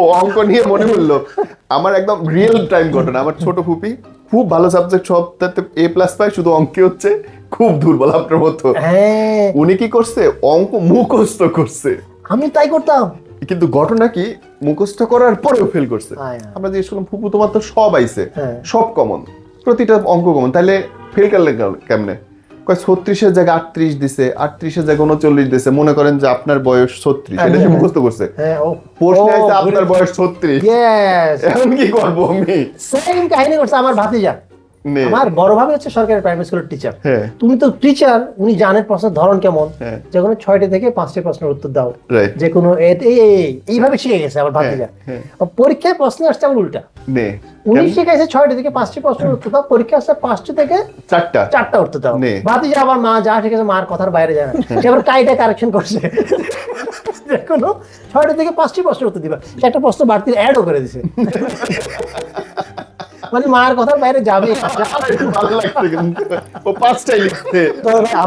অঙ্ক নিয়ে মনে পড়ল। আমার একদম রিয়েল টাইম ঘটনা। আমার ছোট ফুপি খুব ভালো সাবজেক্ট সবটাতে এ প্লাস পায় শুধু অঙ্কে হচ্ছে খুব দুর্বল আপনার মতো। হ্যাঁ। উনি কি করছে? অঙ্ক মুখস্থ করছে। আমি তাই করতাম। কিন্তু ঘটনা কি? মুখস্থ করার পরেও ফেল করছে। হায় হায়। আমরা জিজ্ঞেস করলাম ফুপু তোমার তো সব আইছে। সব কমন প্রতিটা অঙ্ক কমন তাহলে ফেল করলে কেমনে? কয় ছত্রিশের জায়গায় আটত্রিশ দিছে আটত্রিশের জায়গায় উনচল্লিশ দিছে। মনে করেন যে আপনার বয়স ছত্রিশ। এটা সে মুখস্থ করছে। হ্যাঁ ও প্রশ্নে ও, আছে আপনার বয়স ছত্রিশ। এখন কি করব আমি? সেম কাহিনী করছে আমার ভাতিজা। আমার বড় ভাবি হচ্ছে সরকারি প্রাইমারি স্কুলের টিচার হ্যাঁ। তুমি তো টিচার উনি জানেন প্রশ্নের ধরন কেমন। হ্যাঁ। যে কোনো ছয়টি থেকে পাঁচটি প্রশ্নের উত্তর দাও। যে কোনো এইভাবে শিখে গেছে আমার ভাতিজা। হ্যাঁ। পরীক্ষায় প্রশ্ন আসছে আমার উল্টা। নে ছয়টি থেকে পাঁচটি প্রশ্নের উত্তর দাও পরীক্ষা আসছে পাঁচটি থেকে চারটা। চারটা উত্তর দাও। নে। আবার মা যা শিখেছে মার কথার বাইরে যায় না। সে কাইটা কারেকশন করছে। ছয়টা থেকে পাঁচটি উত্তর দিবা। একটা প্রশ্ন বাড়তি অ্যাডও করে দিছে। মানে মার কথার বাইরে যাবে। ভালো লাগছে কিন্তু। ও পাঁচটাই লিখছে। তো